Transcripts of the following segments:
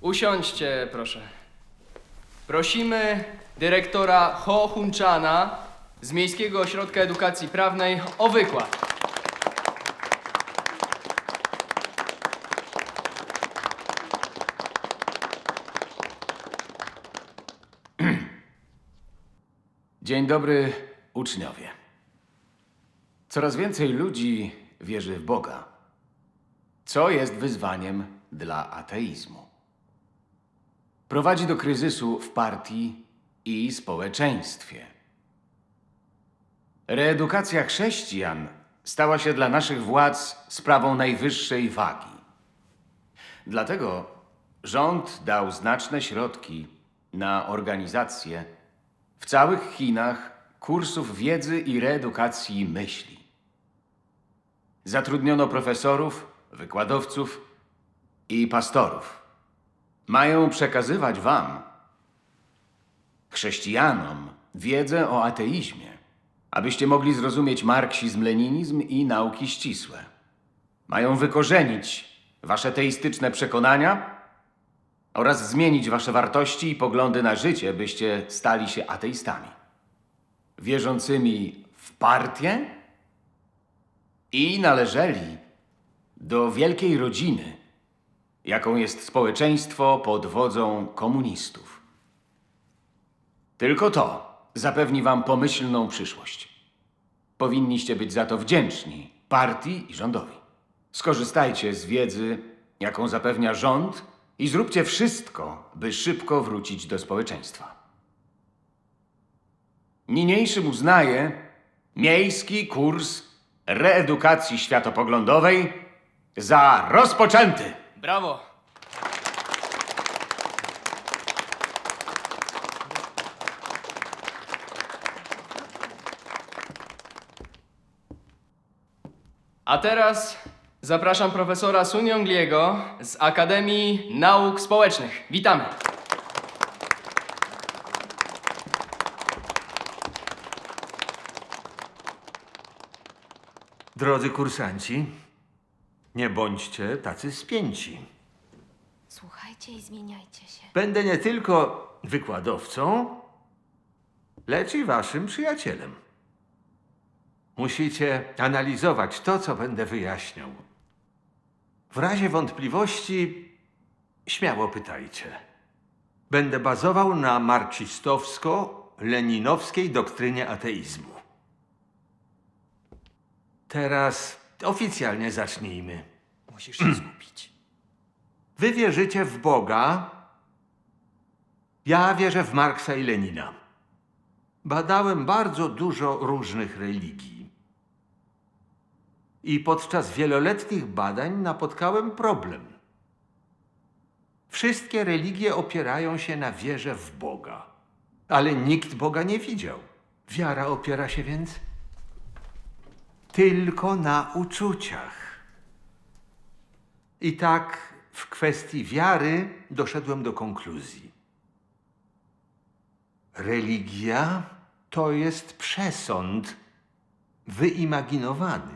Usiądźcie, proszę. Prosimy dyrektora Ho Hunchana z Miejskiego Ośrodka Edukacji Prawnej o wykład. Dzień dobry, uczniowie. Coraz więcej ludzi wierzy w Boga, co jest wyzwaniem dla ateizmu. Prowadzi do kryzysu w partii i społeczeństwie. Reedukacja chrześcijan stała się dla naszych władz sprawą najwyższej wagi. Dlatego rząd dał znaczne środki na organizację w całych Chinach kursów wiedzy i reedukacji myśli. Zatrudniono profesorów, wykładowców i pastorów. Mają przekazywać wam, chrześcijanom, wiedzę o ateizmie, abyście mogli zrozumieć marksizm, leninizm i nauki ścisłe. Mają wykorzenić wasze teistyczne przekonania oraz zmienić wasze wartości i poglądy na życie, byście stali się ateistami. Wierzącymi w partię i należeli do wielkiej rodziny, jaką jest społeczeństwo pod wodzą komunistów. Tylko to zapewni wam pomyślną przyszłość. Powinniście być za to wdzięczni partii i rządowi. Skorzystajcie z wiedzy, jaką zapewnia rząd i zróbcie wszystko, by szybko wrócić do społeczeństwa. Niniejszym uznaję miejski kurs reedukacji światopoglądowej za rozpoczęty. Brawo! A teraz zapraszam profesora Sun Yongliego z Akademii Nauk Społecznych. Witamy. Drodzy kursanci, nie bądźcie tacy spięci. Słuchajcie i zmieniajcie się. Będę nie tylko wykładowcą, lecz i waszym przyjacielem. Musicie analizować to, co będę wyjaśniał. W razie wątpliwości śmiało pytajcie. Będę bazował na marksistowsko-leninowskiej doktrynie ateizmu. Teraz oficjalnie zacznijmy. Musisz się skupić. Wy wierzycie w Boga. Ja wierzę w Marksa i Lenina. Badałem bardzo dużo różnych religii. I podczas wieloletnich badań napotkałem problem. Wszystkie religie opierają się na wierze w Boga, ale nikt Boga nie widział. Wiara opiera się więc tylko na uczuciach. I tak w kwestii wiary doszedłem do konkluzji. Religia to jest przesąd wyimaginowany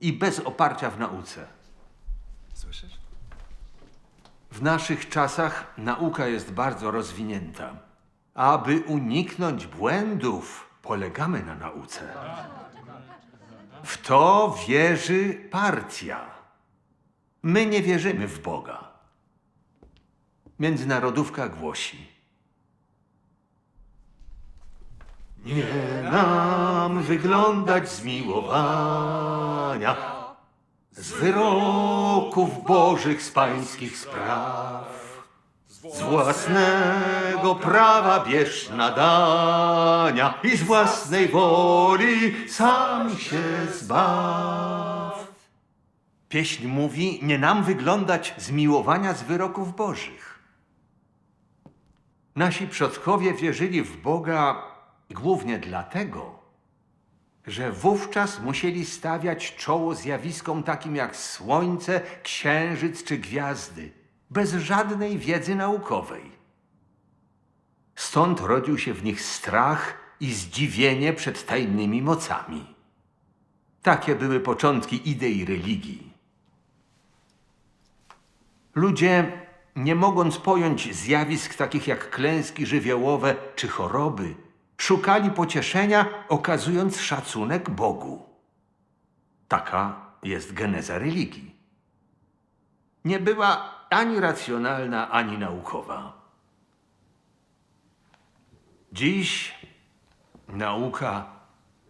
i bez oparcia w nauce. Słyszysz? W naszych czasach nauka jest bardzo rozwinięta. Aby uniknąć błędów, polegamy na nauce. W to wierzy partia. My nie wierzymy w Boga. Międzynarodówka głosi. Nie nam wyglądać zmiłowania z wyroków bożych z pańskich spraw. Z własnego prawa bierz nadania i z własnej woli sam się zbaw. Pieśń mówi, nie nam wyglądać zmiłowania z wyroków bożych. Nasi przodkowie wierzyli w Boga głównie dlatego, że wówczas musieli stawiać czoło zjawiskom takim jak słońce, księżyc czy gwiazdy, bez żadnej wiedzy naukowej. Stąd rodził się w nich strach i zdziwienie przed tajemnymi mocami. Takie były początki idei religii. Ludzie nie mogąc pojąć zjawisk takich jak klęski żywiołowe czy choroby, szukali pocieszenia, okazując szacunek Bogu. Taka jest geneza religii. Nie była ani racjonalna, ani naukowa. Dziś nauka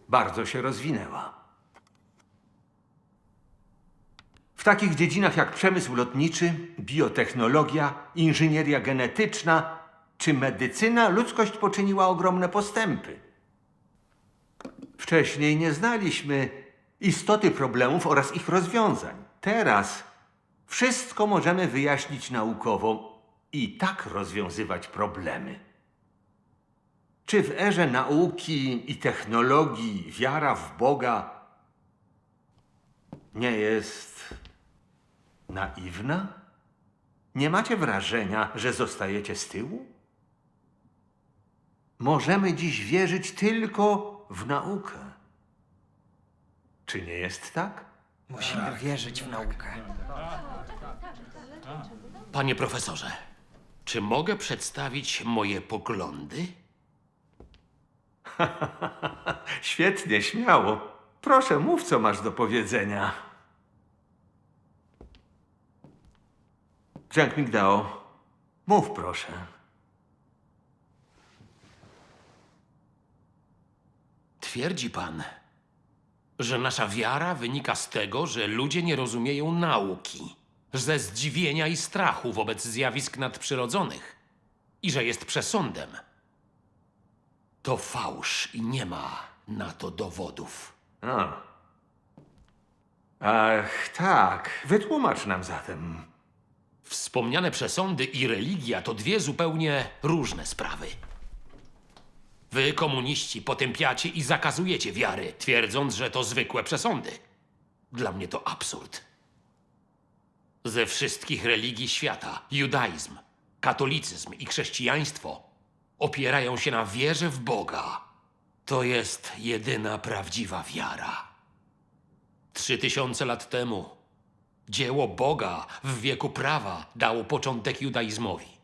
bardzo się rozwinęła. W takich dziedzinach jak przemysł lotniczy, biotechnologia, inżynieria genetyczna czy medycyna ludzkość poczyniła ogromne postępy. Wcześniej nie znaliśmy istoty problemów oraz ich rozwiązań. Teraz wszystko możemy wyjaśnić naukowo i tak rozwiązywać problemy. Czy w erze nauki i technologii wiara w Boga nie jest naiwna? Nie macie wrażenia, że zostajecie z tyłu? Możemy dziś wierzyć tylko w naukę. Czy nie jest tak? Musimy wierzyć w naukę. Panie profesorze, czy mogę przedstawić moje poglądy? Świetnie, śmiało. Proszę, mów, co masz do powiedzenia. Dzięk Migdao. Mów, proszę. Twierdzi pan, że nasza wiara wynika z tego, że ludzie nie rozumieją nauki, ze zdziwienia i strachu wobec zjawisk nadprzyrodzonych i że jest przesądem. To fałsz i nie ma na to dowodów. A. Ach, tak. Wytłumacz nam zatem. Wspomniane przesądy i religia to dwie zupełnie różne sprawy. Wy, komuniści, potępiacie i zakazujecie wiary, twierdząc, że to zwykłe przesądy. Dla mnie to absurd. Ze wszystkich religii świata judaizm, katolicyzm i chrześcijaństwo opierają się na wierze w Boga. To jest jedyna prawdziwa wiara. Trzy tysiące lat temu Dzieło Boga w wieku prawa dało początek judaizmowi.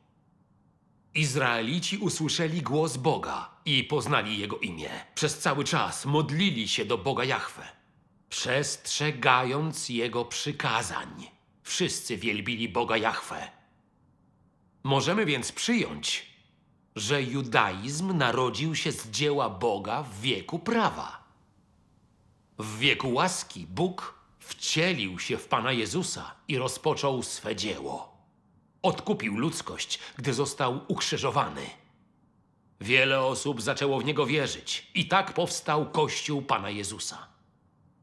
Izraelici usłyszeli głos Boga i poznali Jego imię. Przez cały czas modlili się do Boga Jahwe, przestrzegając Jego przykazań. Wszyscy wielbili Boga Jahwe. Możemy więc przyjąć, że judaizm narodził się z dzieła Boga w wieku prawa. W wieku łaski Bóg wcielił się w Pana Jezusa i rozpoczął swe dzieło. Odkupił ludzkość, gdy został ukrzyżowany. Wiele osób zaczęło w niego wierzyć i tak powstał Kościół Pana Jezusa.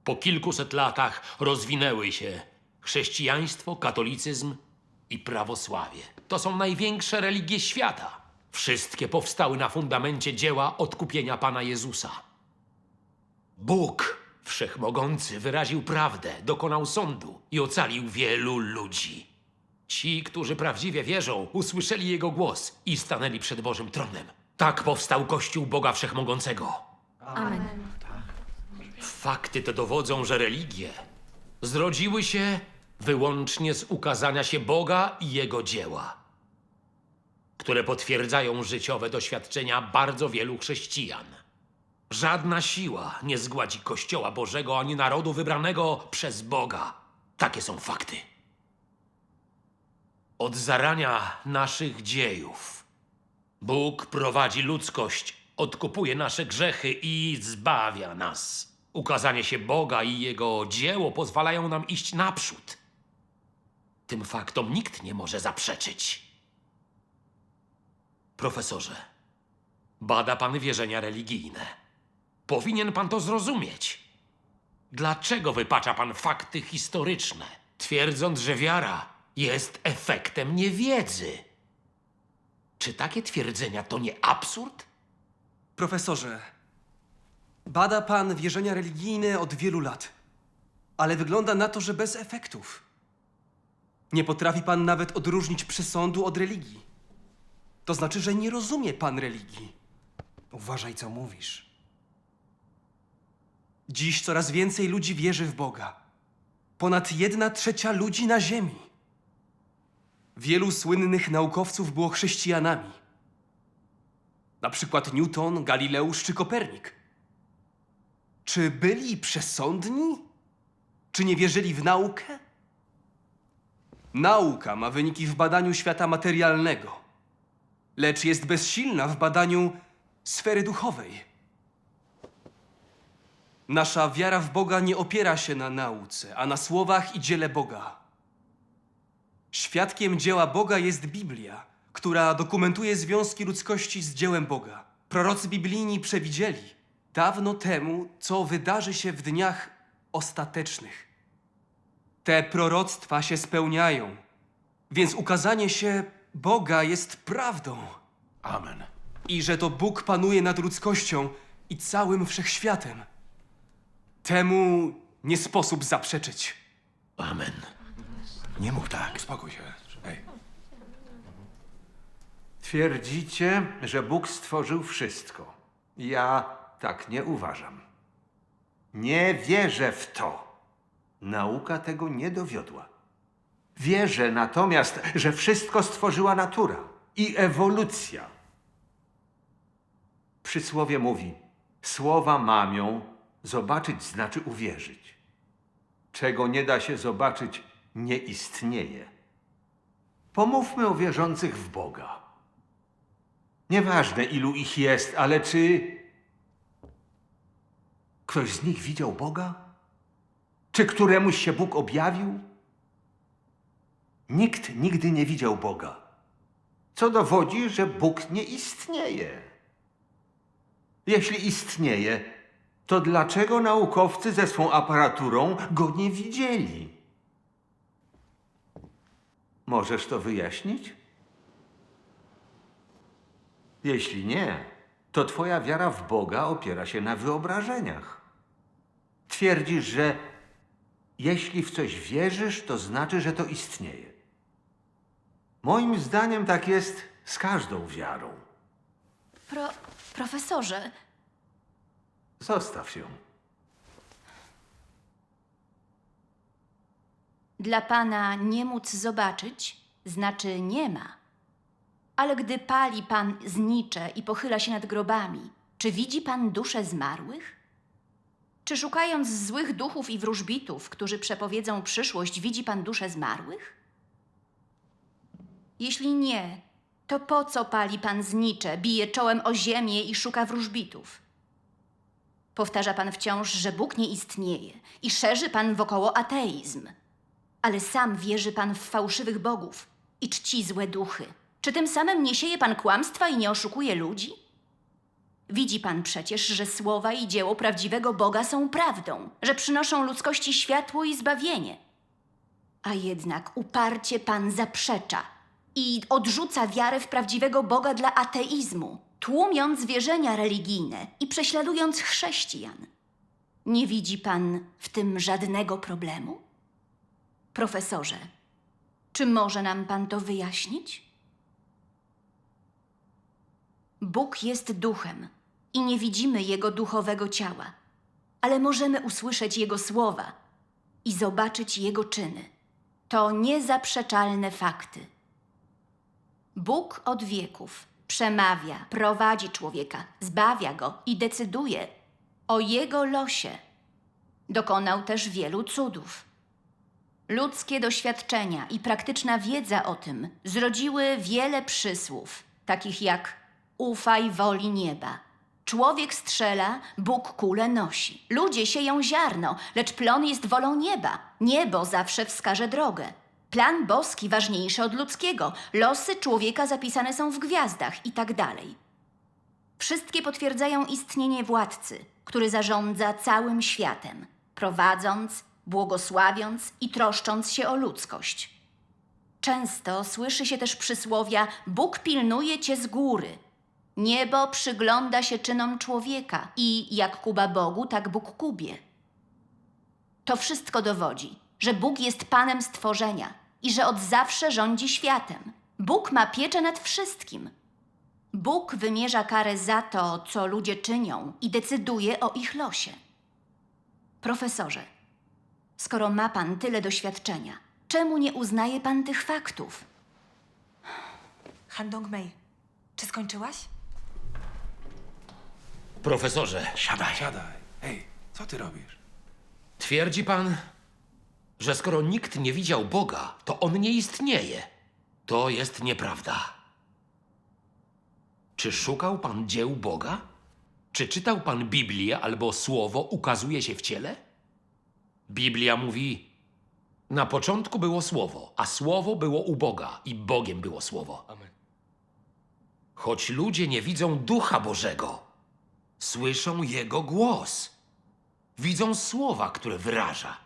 Po kilkuset latach rozwinęły się chrześcijaństwo, katolicyzm i prawosławie. To są największe religie świata. Wszystkie powstały na fundamencie dzieła odkupienia Pana Jezusa. Bóg Wszechmogący wyraził prawdę, dokonał sądu i ocalił wielu ludzi. Ci, którzy prawdziwie wierzą, usłyszeli Jego głos i stanęli przed Bożym tronem. Tak powstał Kościół Boga Wszechmogącego. Amen. Fakty te dowodzą, że religie zrodziły się wyłącznie z ukazania się Boga i Jego dzieła, które potwierdzają życiowe doświadczenia bardzo wielu chrześcijan. Żadna siła nie zgładzi Kościoła Bożego ani narodu wybranego przez Boga. Takie są fakty. Od zarania naszych dziejów Bóg prowadzi ludzkość, odkupuje nasze grzechy i zbawia nas. Ukazanie się Boga i Jego dzieło pozwalają nam iść naprzód. Tym faktom nikt nie może zaprzeczyć. Profesorze, bada pan wierzenia religijne. Powinien pan to zrozumieć. Dlaczego wypacza pan fakty historyczne, twierdząc, że wiara jest efektem niewiedzy? Czy takie twierdzenia to nie absurd? Profesorze, bada pan wierzenia religijne od wielu lat, ale wygląda na to, że bez efektów. Nie potrafi pan nawet odróżnić przesądu od religii. To znaczy, że nie rozumie pan religii. Uważaj, co mówisz. Dziś coraz więcej ludzi wierzy w Boga. Ponad jedna trzecia ludzi na Ziemi. Wielu słynnych naukowców było chrześcijanami. Na przykład Newton, Galileusz czy Kopernik. Czy byli przesądni? Czy nie wierzyli w naukę? Nauka ma wyniki w badaniu świata materialnego, lecz jest bezsilna w badaniu sfery duchowej. Nasza wiara w Boga nie opiera się na nauce, a na słowach i dziele Boga. Świadkiem dzieła Boga jest Biblia, która dokumentuje związki ludzkości z dziełem Boga. Prorocy biblijni przewidzieli dawno temu, co wydarzy się w dniach ostatecznych. Te proroctwa się spełniają, więc ukazanie się Boga jest prawdą. Amen. I że to Bóg panuje nad ludzkością i całym wszechświatem. Temu nie sposób zaprzeczyć. Amen. Nie mów tak. Spokój się. Ej. Twierdzicie, że Bóg stworzył wszystko. Ja tak nie uważam. Nie wierzę w to. Nauka tego nie dowiodła. Wierzę natomiast, że wszystko stworzyła natura i ewolucja. Przysłowie mówi: Słowa mamią, zobaczyć znaczy uwierzyć. Czego nie da się zobaczyć, nie istnieje. Pomówmy o wierzących w Boga. Nieważne, ilu ich jest, ale czy ktoś z nich widział Boga? Czy któremuś się Bóg objawił? Nikt nigdy nie widział Boga, co dowodzi, że Bóg nie istnieje. Jeśli istnieje, to dlaczego naukowcy ze swą aparaturą go nie widzieli? Możesz to wyjaśnić? Jeśli nie, to twoja wiara w Boga opiera się na wyobrażeniach. Twierdzisz, że jeśli w coś wierzysz, to znaczy, że to istnieje. Moim zdaniem tak jest z każdą wiarą. Pro, profesorze, Zostaw się. Dla pana nie móc zobaczyć znaczy nie ma. Ale gdy pali pan znicze i pochyla się nad grobami, czy widzi pan dusze zmarłych? Czy szukając złych duchów i wróżbitów, którzy przepowiedzą przyszłość, widzi pan dusze zmarłych? Jeśli nie, to po co pali pan znicze, bije czołem o ziemię i szuka wróżbitów? Powtarza pan wciąż, że Bóg nie istnieje i szerzy pan wokoło ateizm. Ale sam wierzy pan w fałszywych bogów i czci złe duchy. Czy tym samym nie sieje pan kłamstwa i nie oszukuje ludzi? Widzi pan przecież, że słowa i dzieło prawdziwego Boga są prawdą, że przynoszą ludzkości światło i zbawienie. A jednak uparcie pan zaprzecza i odrzuca wiarę w prawdziwego Boga dla ateizmu, tłumiąc wierzenia religijne i prześladując chrześcijan. Nie widzi pan w tym żadnego problemu? Profesorze, czy może nam pan to wyjaśnić? Bóg jest duchem i nie widzimy jego duchowego ciała, ale możemy usłyszeć jego słowa i zobaczyć jego czyny. To niezaprzeczalne fakty. Bóg od wieków przemawia, prowadzi człowieka, zbawia go i decyduje o jego losie. Dokonał też wielu cudów. Ludzkie doświadczenia i praktyczna wiedza o tym zrodziły wiele przysłów, takich jak ufaj woli nieba. Człowiek strzela, Bóg kulę nosi. Ludzie sieją ziarno, lecz plon jest wolą nieba. Niebo zawsze wskaże drogę. Plan boski ważniejszy od ludzkiego. Losy człowieka zapisane są w gwiazdach i tak dalej. Wszystkie potwierdzają istnienie władcy, który zarządza całym światem, prowadząc, błogosławiąc i troszcząc się o ludzkość. Często słyszy się też przysłowia: Bóg pilnuje cię z góry. Niebo przygląda się czynom człowieka i jak Kuba Bogu, tak Bóg Kubie. To wszystko dowodzi, że Bóg jest Panem stworzenia i że od zawsze rządzi światem. Bóg ma pieczę nad wszystkim. Bóg wymierza karę za to, co ludzie czynią i decyduje o ich losie. Profesorze, skoro ma Pan tyle doświadczenia, czemu nie uznaje Pan tych faktów? Han Mei, czy skończyłaś? Profesorze, Siadaj. Siadaj. Hej, co ty robisz? twierdzi pan, że skoro nikt nie widział Boga, to on nie istnieje. To jest nieprawda. Czy szukał pan dzieł Boga? Czy czytał pan Biblię albo słowo ukazuje się w ciele? Biblia mówi: Na początku było słowo, a słowo było u Boga i Bogiem było słowo. Amen. Choć ludzie nie widzą ducha Bożego, słyszą jego głos. Widzą słowa, które wyraża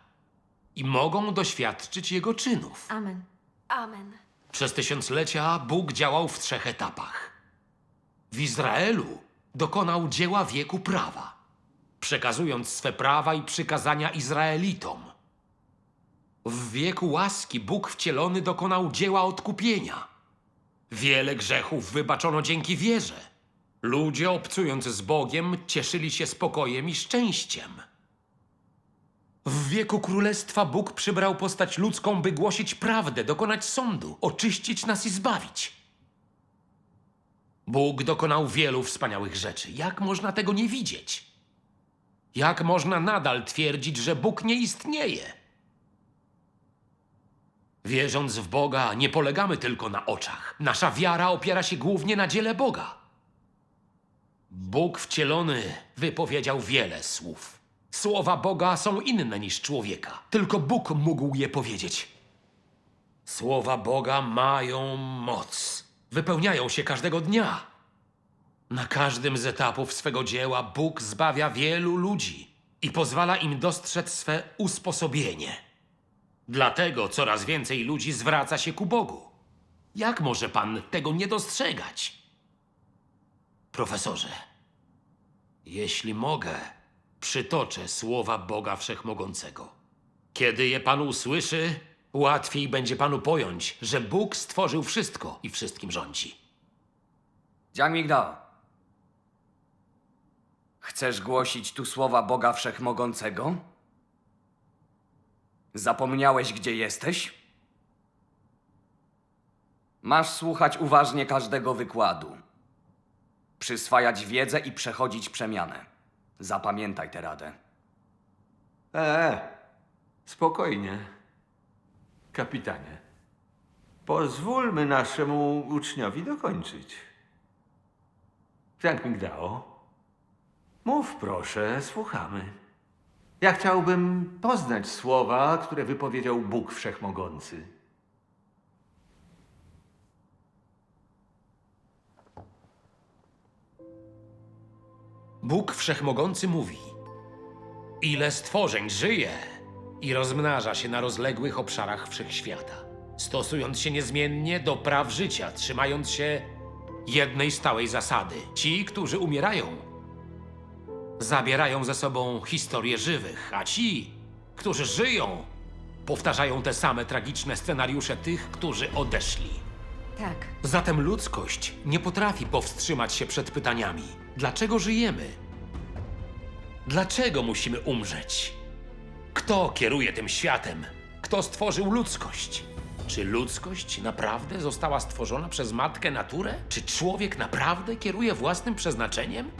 i mogą doświadczyć jego czynów. Amen. Amen. Przez tysiąclecia Bóg działał w trzech etapach. W Izraelu dokonał dzieła wieku prawa, przekazując swe prawa i przykazania Izraelitom. W wieku łaski Bóg wcielony dokonał dzieła odkupienia. Wiele grzechów wybaczono dzięki wierze. Ludzie, obcując z Bogiem, cieszyli się spokojem i szczęściem. W wieku królestwa Bóg przybrał postać ludzką, by głosić prawdę, dokonać sądu, oczyścić nas i zbawić. Bóg dokonał wielu wspaniałych rzeczy. Jak można tego nie widzieć? Jak można nadal twierdzić, że Bóg nie istnieje? Wierząc w Boga, nie polegamy tylko na oczach. Nasza wiara opiera się głównie na dziele Boga. Bóg wcielony wypowiedział wiele słów. Słowa Boga są inne niż człowieka. Tylko Bóg mógł je powiedzieć. Słowa Boga mają moc. Wypełniają się każdego dnia. Na każdym z etapów swego dzieła Bóg zbawia wielu ludzi i pozwala im dostrzec swe usposobienie. Dlatego coraz więcej ludzi zwraca się ku Bogu. Jak może pan tego nie dostrzegać? Profesorze, jeśli mogę, przytoczę słowa Boga Wszechmogącego. Kiedy je pan usłyszy, łatwiej będzie panu pojąć, że Bóg stworzył wszystko i wszystkim rządzi. Jiang Mingdao. Chcesz głosić tu słowa Boga Wszechmogącego? Zapomniałeś, gdzie jesteś? Masz słuchać uważnie każdego wykładu. Przyswajać wiedzę i przechodzić przemianę. Zapamiętaj tę radę. E, spokojnie. Kapitanie, pozwólmy naszemu uczniowi dokończyć. Zhang Mingdao, mów proszę, słuchamy. Ja chciałbym poznać słowa, które wypowiedział Bóg Wszechmogący. Bóg Wszechmogący mówi: Ile stworzeń żyje i rozmnaża się na rozległych obszarach wszechświata, stosując się niezmiennie do praw życia, trzymając się jednej stałej zasady. Ci, którzy umierają, zabierają ze sobą historię żywych, a ci, którzy żyją, powtarzają te same tragiczne scenariusze tych, którzy odeszli. Tak. Zatem ludzkość nie potrafi powstrzymać się przed pytaniami: dlaczego żyjemy? Dlaczego musimy umrzeć? Kto kieruje tym światem? Kto stworzył ludzkość? Czy ludzkość naprawdę została stworzona przez matkę naturę? Czy człowiek naprawdę kieruje własnym przeznaczeniem?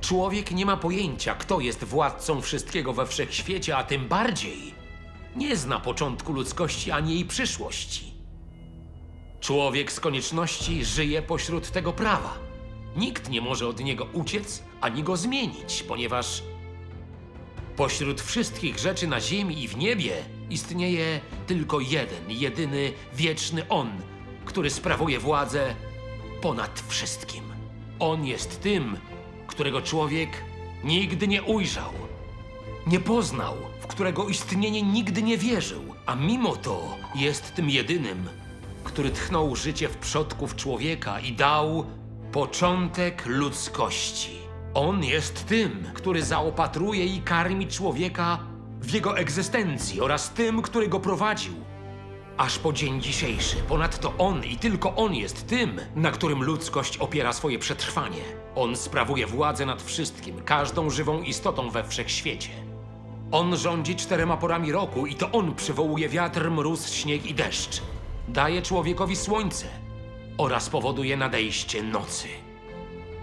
Człowiek nie ma pojęcia, kto jest władcą wszystkiego we wszechświecie, a tym bardziej nie zna początku ludzkości ani jej przyszłości. Człowiek z konieczności żyje pośród tego prawa. Nikt nie może od niego uciec ani go zmienić, ponieważ pośród wszystkich rzeczy na ziemi i w niebie istnieje tylko jeden, jedyny, wieczny On, który sprawuje władzę ponad wszystkim. On jest tym, którego człowiek nigdy nie ujrzał, nie poznał, w którego istnienie nigdy nie wierzył, a mimo to jest tym jedynym, który tchnął życie w przodków człowieka i dał początek ludzkości. On jest tym, który zaopatruje i karmi człowieka w jego egzystencji oraz tym, który go prowadził. Aż po dzień dzisiejszy. Ponadto on i tylko on jest tym, na którym ludzkość opiera swoje przetrwanie. On sprawuje władzę nad wszystkim, każdą żywą istotą we wszechświecie. On rządzi czterema porami roku i to on przywołuje wiatr, mróz, śnieg i deszcz. Daje człowiekowi słońce oraz powoduje nadejście nocy.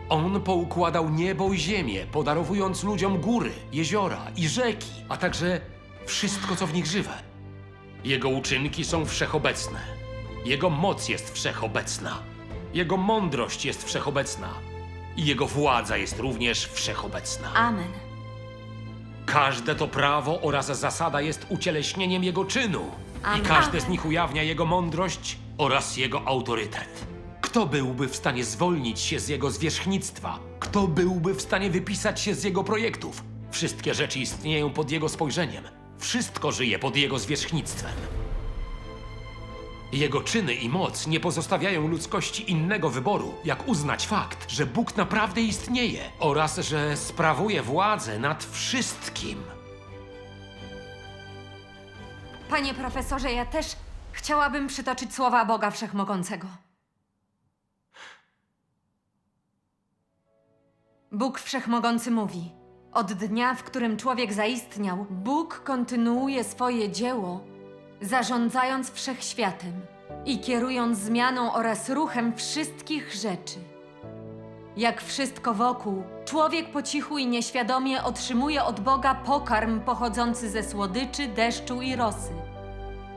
On poukładał niebo i ziemię, podarowując ludziom góry, jeziora i rzeki, a także wszystko, co w nich żywe. Jego uczynki są wszechobecne. Jego moc jest wszechobecna. Jego mądrość jest wszechobecna. I jego władza jest również wszechobecna. Amen. Każde to prawo oraz zasada jest ucieleśnieniem jego czynu. Amen. I każde z nich ujawnia jego mądrość oraz jego autorytet. Kto byłby w stanie zwolnić się z jego zwierzchnictwa? Kto byłby w stanie wypisać się z jego projektów? Wszystkie rzeczy istnieją pod jego spojrzeniem. Wszystko żyje pod jego zwierzchnictwem. Jego czyny i moc nie pozostawiają ludzkości innego wyboru, jak uznać fakt, że Bóg naprawdę istnieje oraz że sprawuje władzę nad wszystkim. Panie profesorze, ja też chciałabym przytoczyć słowa Boga Wszechmogącego. Bóg Wszechmogący mówi: Od dnia, w którym człowiek zaistniał, Bóg kontynuuje swoje dzieło, zarządzając wszechświatem i kierując zmianą oraz ruchem wszystkich rzeczy. Jak wszystko wokół, człowiek po cichu i nieświadomie otrzymuje od Boga pokarm pochodzący ze słodyczy, deszczu i rosy.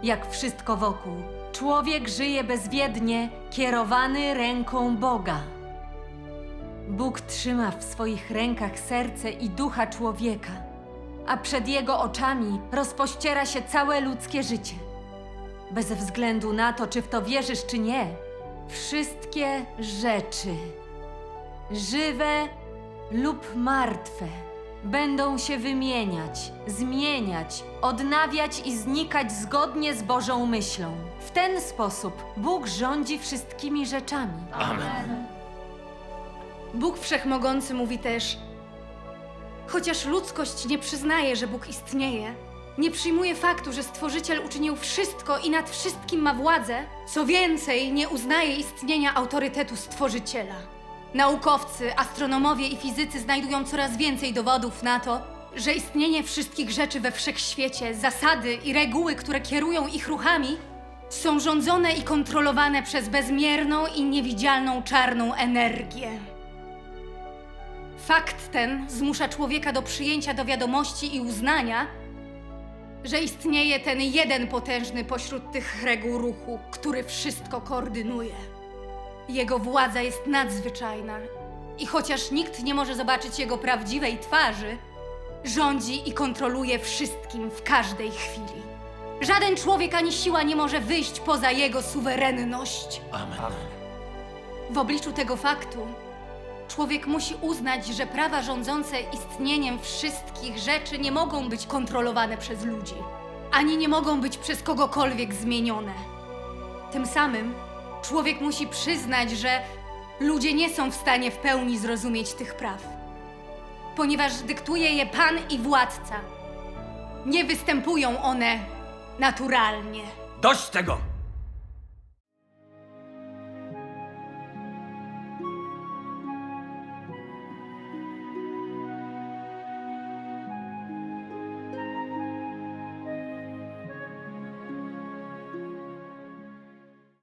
Jak wszystko wokół, człowiek żyje bezwiednie, kierowany ręką Boga. Bóg trzyma w swoich rękach serce i ducha człowieka, a przed jego oczami rozpościera się całe ludzkie życie. Bez względu na to, czy w to wierzysz, czy nie, wszystkie rzeczy żywe lub martwe, będą się wymieniać, zmieniać, odnawiać i znikać zgodnie z Bożą myślą. W ten sposób Bóg rządzi wszystkimi rzeczami. Bóg Wszechmogący mówi też: Chociaż ludzkość nie przyznaje, że Bóg istnieje, nie przyjmuje faktu, że Stworzyciel uczynił wszystko i nad wszystkim ma władzę, co więcej, nie uznaje istnienia autorytetu Stworzyciela. Naukowcy, astronomowie i fizycy znajdują coraz więcej dowodów na to, że istnienie wszystkich rzeczy we wszechświecie, zasady i reguły, które kierują ich ruchami, są rządzone i kontrolowane przez bezmierną i niewidzialną czarną energię. Fakt ten zmusza człowieka do przyjęcia do wiadomości i uznania, że istnieje ten jeden potężny pośród tych reguł ruchu, który wszystko koordynuje. Jego władza jest nadzwyczajna i chociaż nikt nie może zobaczyć jego prawdziwej twarzy, rządzi i kontroluje wszystkim w każdej chwili. Żaden człowiek ani siła nie może wyjść poza jego suwerenność. Amen. W obliczu tego faktu człowiek musi uznać, że prawa rządzące istnieniem wszystkich rzeczy nie mogą być kontrolowane przez ludzi, ani nie mogą być przez kogokolwiek zmienione. Tym samym człowiek musi przyznać, że ludzie nie są w stanie w pełni zrozumieć tych praw, ponieważ dyktuje je Pan i władca. Nie występują one naturalnie. Dość tego!